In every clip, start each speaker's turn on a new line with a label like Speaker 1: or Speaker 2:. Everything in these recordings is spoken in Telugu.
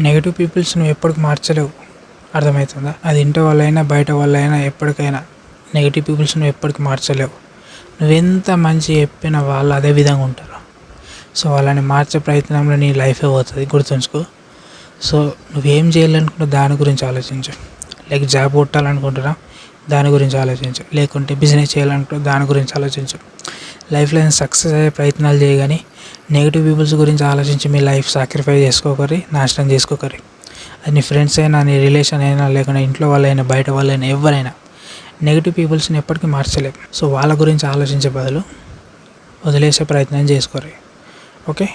Speaker 1: నెగిటివ్ పీపుల్స్ నువ్వు ఎప్పటికి మార్చలేవు. అర్థమవుతుందా? అది ఇంటి వాళ్ళైనా బయట వాళ్ళైనా ఎప్పటికైనా. నెగిటివ్ పీపుల్స్ నువ్వు ఎప్పటికి మార్చలేవు. నువ్వెంత మంచి చెప్పిన వాళ్ళు అదే విధంగా ఉంటారు. సో వాళ్ళని మార్చే ప్రయత్నంలో నీ లైఫే పోతుంది. గుర్తుంచుకో. సో నువ్వేం చేయాలనుకుంటే దాని గురించి ఆలోచించు. లైక్ జాబ్ కొట్టాలనుకుంటున్నా దాని గురించి ఆలోచించు. లేకుంటే బిజినెస్ చేయాలనుకుంటే దాని గురించి ఆలోచించు. లైఫ్లో సక్సెస్ అయ్యే ప్రయత్నాలు చేయగాని నెగిటివ్ పీపుల్స్ గురించి ఆలోచించి మీ లైఫ్ సాక్రిఫై చేసుకోకరి నాశనం చేసుకోకరి అది నీ ఫ్రెండ్స్ అయినా నీ రిలేషన్ అయినా లేకుంటే ఇంట్లో వాళ్ళైనా బయట వాళ్ళైనా ఎవరైనా నెగిటివ్ పీపుల్స్ని ఎప్పటికీ మార్చలేము సో వాళ్ళ గురించి ఆలోచించే బదులు వదిలేసే ప్రయత్నం చేసుకోరు ఓకే?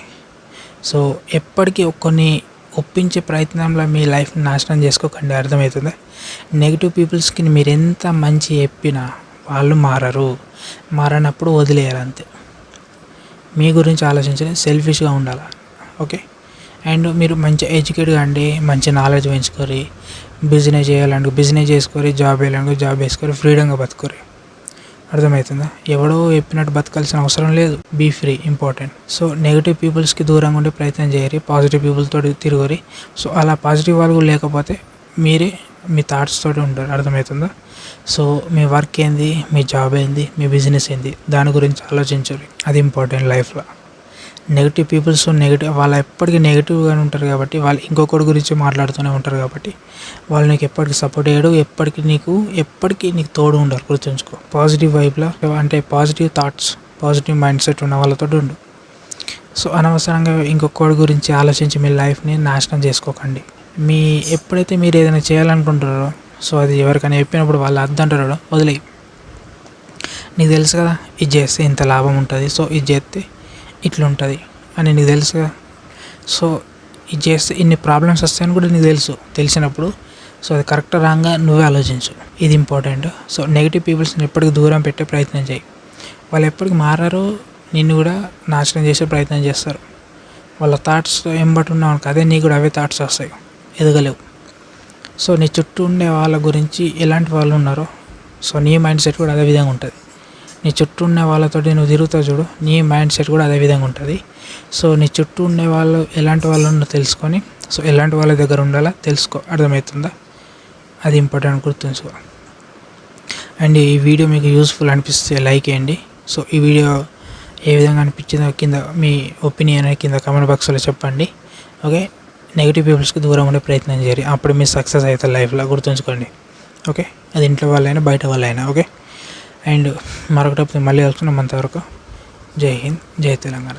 Speaker 1: సో ఎప్పటికీ కొన్ని ఒప్పించే ప్రయత్నంలో మీ లైఫ్ని నాశనం చేసుకోకండి అర్థమవుతుందా? నెగిటివ్ పీపుల్స్కి మీరు ఎంత మంచి చెప్పినా వాళ్ళు మారరు. మారనప్పుడు వదిలేయాలి అంతే. మీ గురించి ఆలోచించని సెల్ఫిష్గా ఉండాలి. ఓకే? అండ్ మీరు మంచి ఎడ్యుకేట్గా అండి మంచి నాలెడ్జ్ పెంచుకోరి బిజినెస్ చేయాలంటే బిజినెస్ చేసుకోరి జాబ్ చేయాలంటే జాబ్ వేసుకొని ఫ్రీడంగా బతుకోరి అర్థమవుతుందా? ఎవడో చెప్పినట్టు బతకాల్సిన అవసరం లేదు. Be free important so negative పీపుల్స్కి దూరంగా ఉండే ప్రయత్నం చేయరు పాజిటివ్ పీపుల్తో తిరగరి సో అలా పాజిటివ్ వాళ్ళు లేకపోతే మీరే మీ థాట్స్ తోటి ఉంటారు అర్థమవుతుందా? సో మీ వర్క్ ఏంది? మీ జాబ్ ఏంది? మీ బిజినెస్ ఏంది? దాని గురించి ఆలోచించాలి. అది ఇంపార్టెంట్ లైఫ్లో నెగిటివ్ పీపుల్స్ నెగిటివ్ వాళ్ళు ఎప్పటికీ నెగిటివ్గానే ఉంటారు కాబట్టి వాళ్ళు ఇంకొకటి గురించి మాట్లాడుతూనే ఉంటారు కాబట్టి వాళ్ళు నీకు ఎప్పటికీ సపోర్ట్ చేయడు ఎప్పటికీ నీకు ఎప్పటికీ నీకు తోడు ఉండరు. గుర్తుంచుకో. పాజిటివ్ వైబ్లో అంటే positive thoughts positive mind set ఉన్న వాళ్ళతో ఉండు. సో అనవసరంగా ఇంకొకటి గురించి ఆలోచించి మీ లైఫ్ని నాశనం చేసుకోకండి. మీ ఎప్పుడైతే మీరు ఏదైనా చేయాలనుకుంటారో సో అది ఎవరికైనా చెప్పినప్పుడు వాళ్ళు అద్దంటారో వదిలేయి. నీకు తెలుసు కదా ఇది చేస్తే ఇంత లాభం ఉంటుంది సో ఇది చేస్తే ఇట్లా ఉంటుంది అని నీకు తెలుసు కదా. సో ఇది చేస్తే ఇన్ని ప్రాబ్లమ్స్ వస్తాయని కూడా నీకు తెలుసు తెలిసినప్పుడు. సో అది కరెక్ట్ రాగా నువ్వే ఆలోచించు ఇది ఇంపార్టెంట్. సో నెగిటివ్ పీపుల్స్ని ఎప్పటికి దూరం పెట్టే ప్రయత్నం చేయి. వాళ్ళు ఎప్పటికి మారారో నిన్ను కూడా నాశనం చేసే ప్రయత్నం చేస్తారు. వాళ్ళ థాట్స్ ఎంబటి ఉన్నావు అదే నీకు కూడా అవే థాట్స్ వస్తాయి. ఎదగలేవు. సో నీ చుట్టూ ఉండే వాళ్ళ గురించి ఎలాంటి వాళ్ళు ఉన్నారో సో నీ మైండ్ సెట్ కూడా అదే విధంగా ఉంటుంది. నీ చుట్టూ ఉన్న వాళ్ళతోటి నువ్వు తిరుగుతావు చూడు నీ మైండ్ సెట్ కూడా అదే విధంగా ఉంటుంది. సో నీ చుట్టూ ఉండే వాళ్ళు ఎలాంటి వాళ్ళు తెలుసుకొని సో ఎలాంటి వాళ్ళ దగ్గర ఉండాలా తెలుసుకో. అర్థమవుతుందా? అది ఇంపార్టెంట్ గుర్తుంచుకో. అండ్ ఈ వీడియో మీకు యూస్ఫుల్ అనిపిస్తే లైక్ చేయండి. సో ఈ వీడియో ఏ విధంగా అనిపించిందో కింద మీ ఒపీనియన్ కింద కామెంట్ బాక్స్లో చెప్పండి. ఓకే? నెగిటివ్ పీపుల్స్కి దూరం ఉండే ప్రయత్నం చేయాలి. అప్పుడు మీరు సక్సెస్ అవుతారు లైఫ్లో గుర్తుంచుకోండి. ఓకే అది ఇంట్లో వాళ్ళైనా బయట వాళ్ళైనా. ఓకే అండ్ మరొకటి మళ్ళీ కలుసుకున్నాం అంతవరకు. జై హింద్ జై తెలంగాణ.